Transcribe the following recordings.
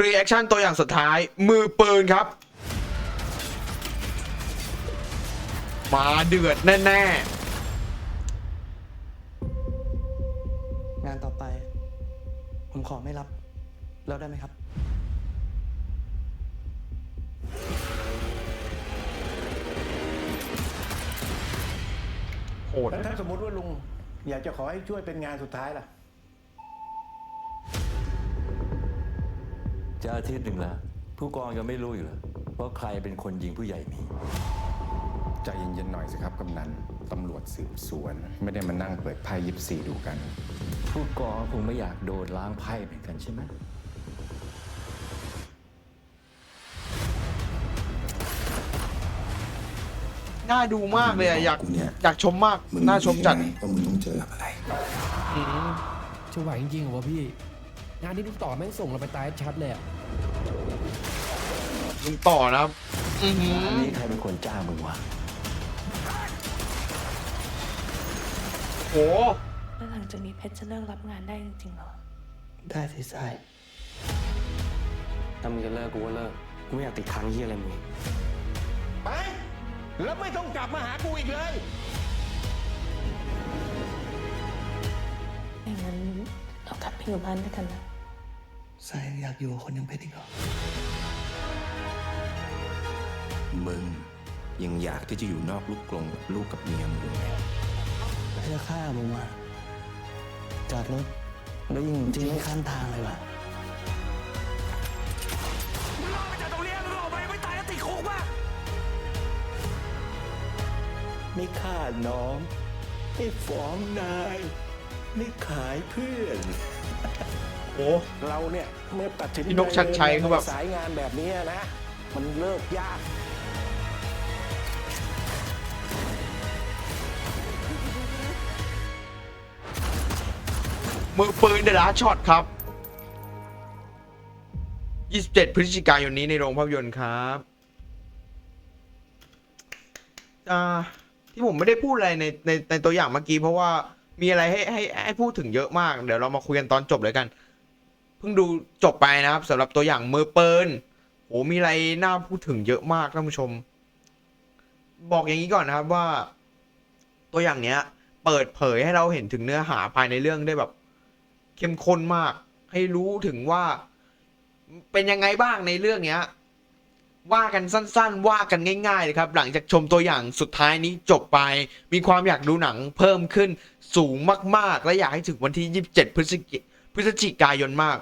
รีแอคชั่นตัวอย่างสุดท้าย มือปืนครับ มาเดือดแน่งานต่อไป ผมขอไม่รับ แล้วได้ไหมครับ ๆโหดแล้วถ้าสมมติว่าลุงอยากจะขอให้ช่วยเป็นงานสุดท้ายล่ะ จะอาทิตย์หนึ่งแล้วผู้กองยังไม่รู้อยู่เลยว่าใครเป็นคนยิงผู้ใหญ่หมีใจเย็นๆหน่อยสิครับกำนันตำรวจสืบสวน ไม่ได้มานั่งเปิดไพ่ยิบสี่ดูกัน ผู้กองคงไม่อยากโดนล้างไพ่เหมือนกันใช่ไหมน่าดูมากเลยอะอยากกูเนี่ยอยากชมมากมึงน่าชมจัดรู้ไงว่ามึงต้องเจอกับอะไร จะไหวจริงๆเหรอวะพี่ งานที่ลูกต่อแม่งส่งเราไปตายชัดเลยอะลุงต่อนะครับ อือหืออันนี้ใครเป็นคนจ้างมึงวะ โห แล้วหลังจากนี้เพชรจะเลิกรับงานได้จริงๆเหรอ ได้สิทรายถ้ามึงจะเลิกกูก็เลิก กูไม่อยากติดค้างเฮียอะไรมึง ไป แล้วไม่ต้องกลับมาหากูอีกเลย อย่างนั้นเรากลับไปอยู่บ้านด้วยกันนะ ทรายยังอยากอยู่กับคนอยังเพชรอีกเหรอ มึงยังอยากที่จะอยู่นอกลูกกรงกับลูกกับเมียมึงอยู่ไหมถ้าจะฆ่ามึงมาจอดรถแล้วยิงทิ้งไว้ข้างทางเลยว่ะไม่ฆ่าน้อง ไม่ฟ้องนาย ไม่ขายเพื่อน โหเราเนี่ยเมื่อตัดสินพี่นกชัดชัยเขาแบบ สายงานแบบนี้นะ มันเลิกยาก มือปืนเดอะลาช็อตครับ 27 พฤศจิกายนนี้ในโรงภาพยนตร์ครับอ่าที่ผมไม่ได้พูดอะไรในในในตัวอย่างเมื่อกี้ เพราะว่ามีอะไรให้ให้ให้พูดถึงเยอะมาก เดี๋ยวเรามาคุยกันตอนจบเลยกันเพิ่งดูจบไปนะครับสำหรับตัวอย่างมือปืนโหมีอะไรน่าพูดถึงเยอะมากท่านผู้ชม บอกอย่างนี้ก่อนนะครับว่า ตัวอย่างเนี้ย เปิดเผยให้เราเห็นถึงเนื้อหาภายในเรื่องได้แบบ เข้มข้นมาก ให้รู้ถึงว่า เป็นยังไงบ้างในเรื่องเนี้ย ว่ากันสั้น ๆ ว่ากันง่ายๆเลยครับ หลังจากชมตัวอย่างสุดท้ายนี้จบไป มีความอยากดูหนังเพิ่มขึ้นสูงมาก ๆ และอยากให้ถึงวันที่ 27 พฤศจิพฤศจิกายนมาก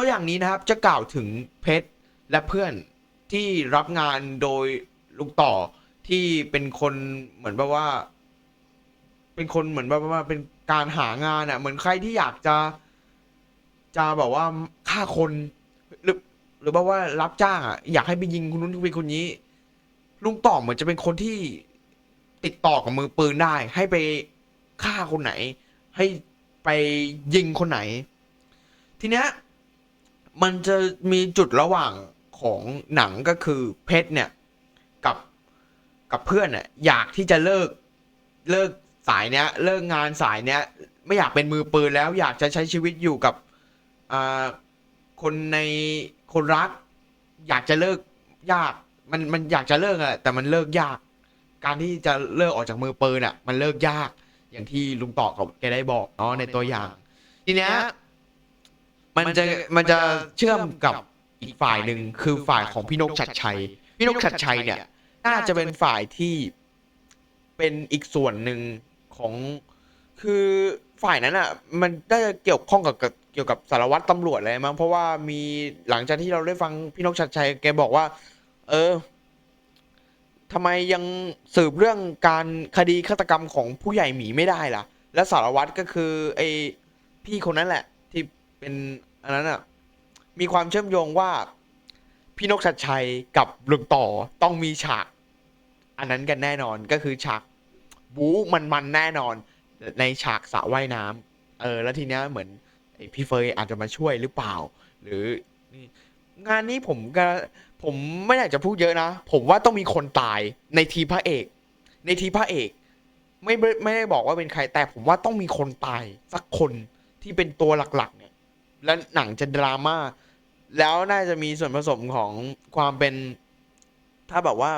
ตัวอย่างนี้นะครับจะกล่าวถึงเพชรและเพื่อนที่รับงานโดยลุงต่อที่เป็นคนเหมือนแบบว่า เป็นคนเหมือนแบบว่าเป็นการหางานอะ เหมือนใครที่อยากจะ จะแบบว่าฆ่าคนหรือหรือว่าว่ารับจ้างอะอยากให้ไปยิงคนนู้นไปคนนี้ ลุงต่อเหมือนจะเป็นคนที่ติดต่อกับมือปืนได้ ให้ไปฆ่าคนไหน ให้ไปยิงคนไหน ทีเนี้ย มันจะมีจุดระหว่างของหนังก็คือเพชรเนี่ยกับกับเพื่อนเนี่ยอยากที่จะเลิกเลิกสายเนี้ย เลิกงานสายเนี้ย ไม่อยากเป็นมือปืนแล้ว อยากจะใช้ชีวิตอยู่กับอ่าคนในคนรัก อยากจะเลิกยาก มันมันอยากจะเลิกอะแต่มันเลิกยาก การที่จะเลิกออกจากมือปืนอะมันเลิกยากอย่างที่ลุงต่อกับแกได้บอกเนาะในตัวอย่าง ทีเนี้ย มันจะมันจะเชื่อมกับอีกฝ่ายหนึ่งคือฝ่ายของพี่นกชัดชัย พี่นกชัดชัยเนี่ย น่าจะเป็นฝ่ายที่เป็นอีกส่วนหนึ่งของคือฝ่ายนั้นอะ มันน่าจะเกี่ยวข้องกับกับเกี่ยวกับสารวัตรตำรวจอะไรมั้งเพราะว่ามีหลังจากที่เราได้ฟังพี่นกชัดชัย แกบอกว่า เออทำไมยังสืบเรื่องการคดีฆาตกรรมของผู้ใหญ่หมีไม่ได้ล่ะ และสารวัตรก็คือไอ้พี่คนนั้นแหละที่ เป็นอันนั้นอะมีความเชื่อมโยงว่าพี่นกชัดชัยกับลุงต่อต้องมีฉาก อันนั้นกันแน่นอนก็คือฉากบู๊มันๆแน่นอน ในฉากสระว่ายน้ำเออ แล้วทีเนี้ยเหมือนอพี่เฟยอาจจะมาช่วยหรือเปล่า หรืองานนี้ผมก็ผมไม่อยากจะพูดเยอะนะ ผมว่าต้องมีคนตายในทีพระเอก ในทีพระเอก ไม่ไม่ไม่ได้บอกว่าเป็นใครแต่ผมว่าต้องมีคนตายสักคนที่เป็นตัวหลักๆ เนี่ย แล้วหนังจะดราม่าแล้วน่าจะมีส่วนผสมของความเป็น ถ้าแบบว่า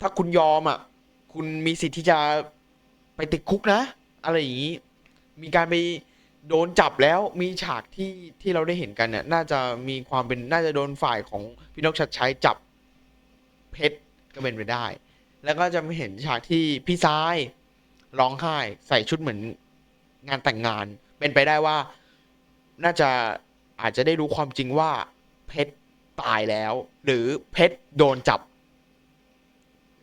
ถ้าคุณยอมอะ คุณมีสิทธิ์ที่จะไปติดคุกนะ อะไรอย่างนี้ มีการไปโดนจับแล้วมีฉากที่ที่เราได้เห็นกันเนี่ย น่าจะมีความเป็นน่าจะโดนฝ่ายของพี่นกชัดชัยจับเพชรก็เป็นไปได้ แล้วก็จะเห็นฉากที่พี่ซ้ายร้องไห้ใส่ชุดเหมือนงานแต่งงาน เป็นไปได้ว่า น่าจะอาจจะได้รู้ความจริงว่าเพชรตายแล้ว หรือเพชรโดนจับ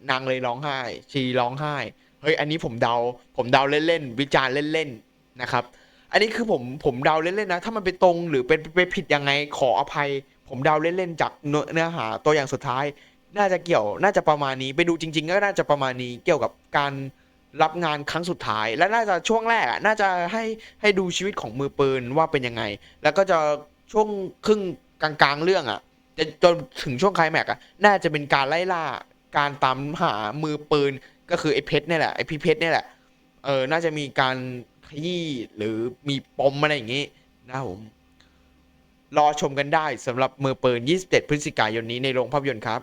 นางเลยร้องไห้ ชีร้องไห้ เฮ้ย อันนี้ผมเดา ผมเดาเล่นๆวิจารณ์เล่นๆนะครับ อันนี้คือผมผมเดาเล่นๆนะ ถ้ามันไปตรงหรือเป็นไปผิดยังไงขออภัย ผมเดาเล่นๆจากเนื้อเนื้อหาตัวอย่างสุดท้าย น่าจะเกี่ยวน่าจะประมาณนี้ ไปดูจริง ๆ ก็น่าจะประมาณนี้เกี่ยวกับการ รับงานครั้งสุดท้าย และน่าจะช่วงแรกอะน่าจะให้ให้ดูชีวิตของมือปืนว่าเป็นยังไง แล้วก็จะช่วงครึ่งกลางๆเรื่องอะจะจนถึงช่วงไคลายแม็กซ์อะน่าจะเป็นการไล่ล่าการตามหามือปืนก็คือไอ้เพชรเนี่ยแหละไอ้พี่เพชรเนี่ยแหละเออน่าจะมีการขยี้หรือมีปมอะไรอย่างงี้นะผมรอชมกันได้สำหรับมือปืน 27 พฤศจิกายนนี้ในโรงภาพยนตร์ครับ